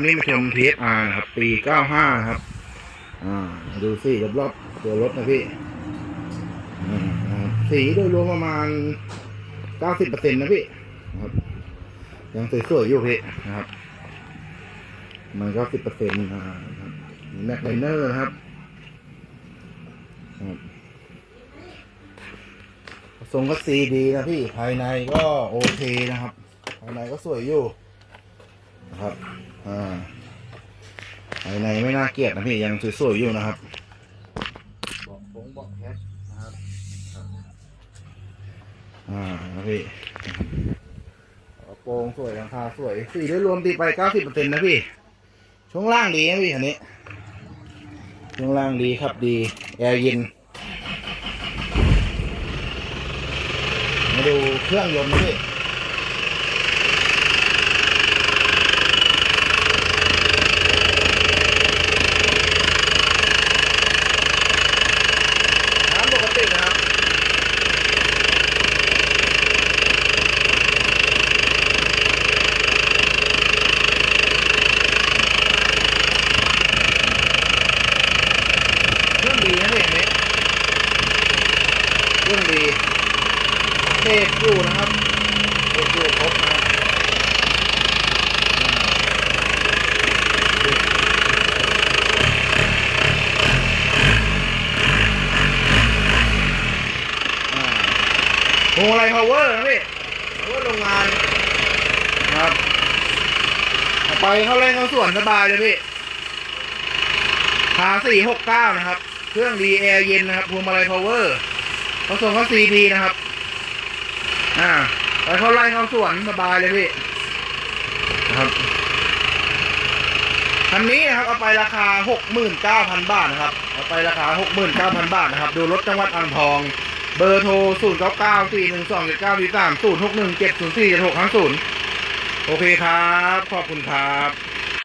วันนี้มาชม TFR ครับ ปี 95 ครับ อ่า ดูสิรอบๆตัวรถนะพี่ สีโดยรวมประมาณ 90%นะพี่ครับ ยังสวยๆอยู่พี่นะครับ มันก็10%อ่าครับแม็กไลเนอร์นะครับครับ ทรงก็ซีดีนะพี่ ภายในก็โอเคนะครับ ภายในก็สวยอยู่ นะครับ อ่าภายในไม่น่าเกลียดนะพี่ยังสวยๆอยู่นะครับเบาะโค้งเบาะแคสนะครับ อ่านะพี่กระโปรงสวยราคาสวยสีโดยรวมตีไปเก้าสิบเปอร์เซ็นต์นะพี่ ช่วงล่างดีนะพี่อันนี้ ช่วงล่างดีครับดี แอร์เย็น มาดูเครื่องยนต์นะพี่ น้ำปกตินะครับ เครื่อง ดีนะพี่อันนี้เรื่องดีเทปอยู่นะครับเทปอยู่ครบนะครับอ่าพวงมาลัย power นะพี่ power โรงงานนะครับไปเข้าเล่นเข้าสวนสบายเลยพี่พาสี่หกเก้านะครับ เครื่องดีแอร์เย็นนะครับพวงมาลัยพาวเวอร์เขาส่งเขาซีดีนะครับ อ่าไปเขาไล่เขาสวนสบายเลยพี่นะครับคันนี้นะครับเอาไปราคาหกหมื่นเก้าพันบาทนะครับเอาไปราคาหกหมื่นเก้าพันบาทนะครับ ดูรถจังหวัดอ่างทอง เบอร์โทรศูนย์เก้าเก้าสี่หนึ่งสองเจ็ดเก้าสี่สามศูนย์หกหนึ่งเจ็ดศูนย์สี่เจ็ดหกห้าศูนย์โอเคครับ ขอบคุณครับ